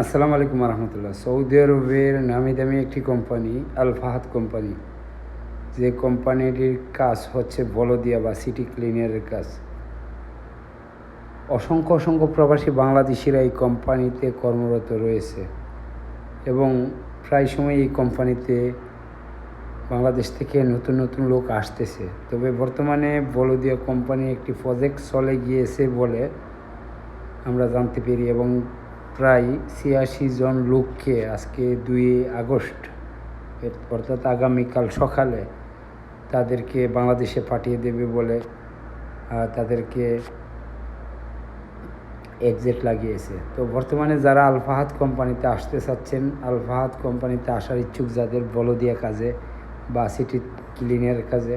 আসসালামু আলাইকুম রহমতুল্লাহ সৌদি আরবের নামি দামি একটি কোম্পানি আল ফাহাদ কোম্পানি। যে কোম্পানিটির কাজ হচ্ছে বলদিয়া বা সিটি ক্লিনারের কাজ। অসংখ্য অসংখ্য প্রবাসী বাংলাদেশিরা এই কোম্পানিতে কর্মরত রয়েছে এবং প্রায় সময় এই কোম্পানিতে বাংলাদেশ থেকে নতুন নতুন লোক আসতেছে। তবে বর্তমানে বলদিয়া কোম্পানি একটি প্রজেক্ট চলে গিয়েছে বলে আমরা জানতে পারি এবং প্রায় ছিয়াশি জন লোককে আজকে দুই আগস্ট অর্থাৎ আগামীকাল সকালে তাদেরকে বাংলাদেশে পাঠিয়ে দেবে বলে তাদেরকে এক্সিট লাগিয়েছে। তো বর্তমানে যারা আলফাহাদ কোম্পানিতে আসতে চাচ্ছেন, আলফাহাদ কোম্পানিতে আসার ইচ্ছুক যাদের বলদিয়া কাজে বা সিটি ক্লিনের কাজে,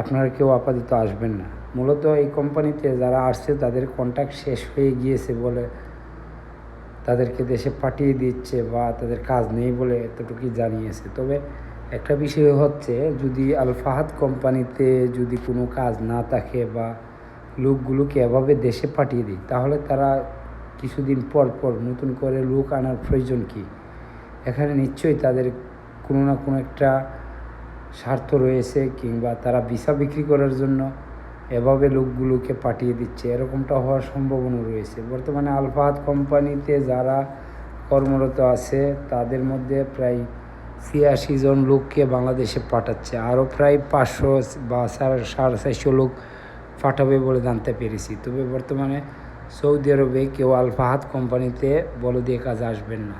আপনারা কেউ আপাতত আসবেন না। মূলত এই কোম্পানিতে যারা আসছে তাদের কন্ট্যাক্ট শেষ হয়ে গিয়েছে বলে তাদেরকে দেশে পাঠিয়ে দিচ্ছে বা তাদের কাজ নেই বলে এতটুকুই জানিয়েছে। তবে একটা বিষয় হচ্ছে, যদি আল ফাহাদ কোম্পানিতে যদি কোনো কাজ না থাকে বা লোকগুলোকে এভাবে দেশে পাঠিয়ে দিই তাহলে তারা কিছুদিন পর পর নতুন করে লোক আনার প্রয়োজন কি? এখানে নিশ্চয়ই তাদের কোনো না কোনো একটা স্বার্থ রয়েছে কিংবা তারা ভিসা বিক্রি করার জন্য এভাবে লোকগুলোকে পাঠিয়ে দিচ্ছে। এরকমটা হওয়ার সম্ভাবনা রয়েছে। বর্তমানে আলফাহাদ কোম্পানিতে যারা কর্মরত আছে, তাদের মধ্যে প্রায় ছিয়াশি জন লোককে বাংলাদেশে পাঠাচ্ছে। আরও প্রায় পাঁচশো বা সাড়ে চারশো লোক পাঠাবে বলে জানতে পেরেছি। তবে বর্তমানে সৌদি আরবে কেউ আলফাহাদ কোম্পানিতে বলে দিয়ে কাজ আসবেন না।